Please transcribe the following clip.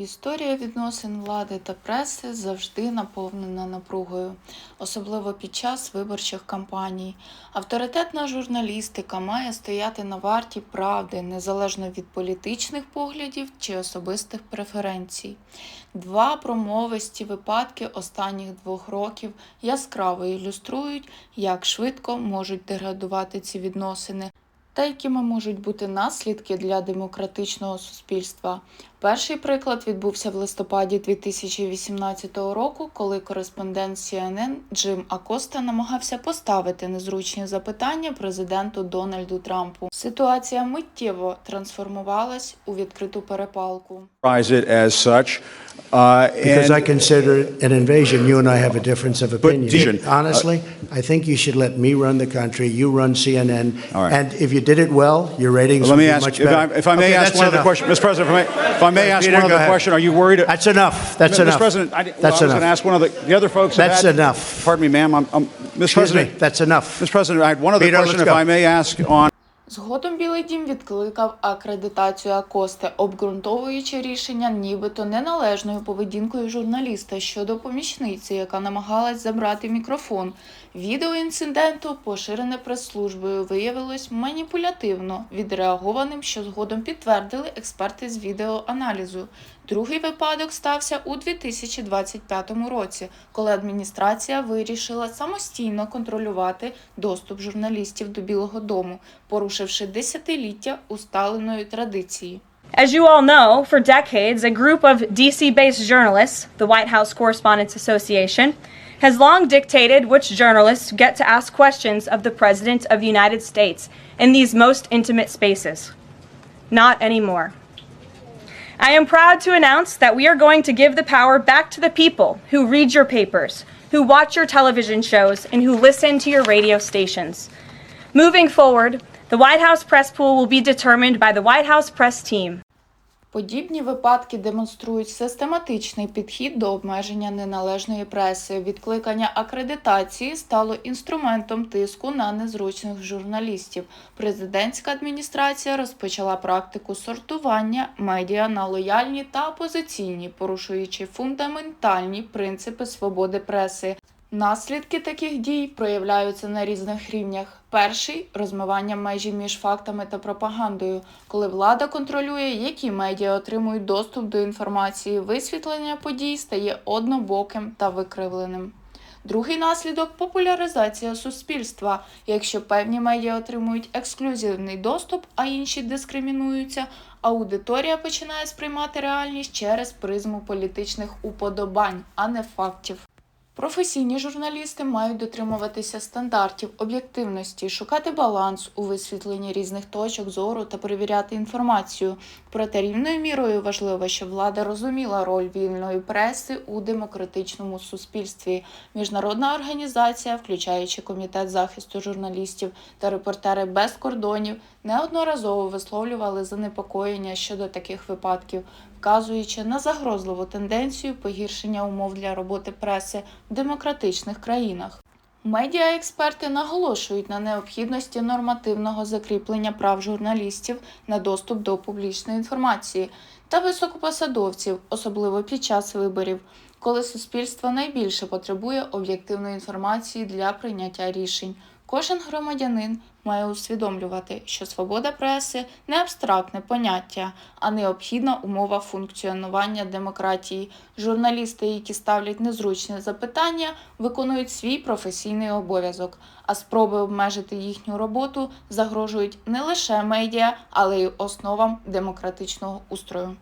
Історія відносин влади та преси завжди наповнена напругою, особливо під час виборчих кампаній. Авторитетна журналістика має стояти на варті правди незалежно від політичних поглядів чи особистих преференцій. Два промовисті випадки останніх двох років яскраво ілюструють, як швидко можуть деградувати ці відносини та якими можуть бути наслідки для демократичного суспільства. Перший приклад відбувся в листопаді 2018 року, коли кореспондент CNN Джим Акоста намагався поставити незручні запитання президенту Дональду Трампу. Ситуація миттєво трансформувалась у відкриту перепалку. Uh, Because I consider it an invasion. You and I have a difference of opinion. Honestly, I think you should let me run the country, you run CNN. Right. And if you did it well, your ratings Let me ask, much if I, if I may Okay, ask one other question, Mr. President, if I may, if I may ask Peter, one other ahead. question, are you worried? That's enough. That's Mr. enough. President, I, well, That's I was going to ask one of the, the other folks. That's had- enough. Pardon me, ma'am. I'm, I'm, Mr. Excuse me, President, that's enough. Mr. President, I had one other Peter, question, if. I may ask on Згодом Білий Дім відкликав акредитацію Акости, обґрунтовуючи рішення нібито неналежною поведінкою журналіста щодо помічниці, яка намагалась забрати мікрофон. Відео інциденту, поширене прес-службою, виявилось маніпулятивно відреагованим, що згодом підтвердили експерти з відеоаналізу. Другий випадок стався у 2025 році, коли адміністрація вирішила самостійно контролювати доступ журналістів до Білого Дому, порушивши десятиліття усталеної традиції. As you all know, for decades, a group of DC based journalists, the White House Correspondents Association, has long dictated which journalists get to ask questions of the President of the United States in these most intimate spaces. Not anymore. I am proud to announce that we are going to give the power back to the people who read your papers, who watch your television shows, and who listen to your radio stations. Moving forward, the White House press pool will be determined by the White House press team. Подібні випадки демонструють систематичний підхід до обмеження неналежної преси. Відкликання акредитації стало інструментом тиску на незручних журналістів. Президентська адміністрація розпочала практику сортування медіа на лояльні та опозиційні, порушуючи фундаментальні принципи свободи преси. Наслідки таких дій проявляються на різних рівнях. Перший розмивання межі між фактами та пропагандою, коли влада контролює, які медіа отримують доступ до інформації, висвітлення подій стає однобоким та викривленим. Другий наслідок популяризація суспільства. Якщо певні медіа отримують ексклюзивний доступ, а інші дискримінуються, аудиторія починає сприймати реальність через призму політичних уподобань, а не фактів. Професійні журналісти мають дотримуватися стандартів об'єктивності, шукати баланс у висвітленні різних точок зору та перевіряти інформацію. Проте рівною мірою важливо, щоб влада розуміла роль вільної преси у демократичному суспільстві. Міжнародна організація, включаючи комітет захисту журналістів та репортери без кордонів, неодноразово висловлювали занепокоєння щодо таких випадків, вказуючи на загрозливу тенденцію погіршення умов для роботи преси демократичних країнах. Медіаексперти наголошують на необхідності нормативного закріплення прав журналістів на доступ до публічної інформації та високопосадовців, особливо під час виборів, коли суспільство найбільше потребує об'єктивної інформації для прийняття рішень. Кожен громадянин має усвідомлювати, що свобода преси не абстрактне поняття, а необхідна умова функціонування демократії. Журналісти, які ставлять незручні запитання, виконують свій професійний обов'язок, а спроби обмежити їхню роботу загрожують не лише медіа, але й основам демократичного устрою.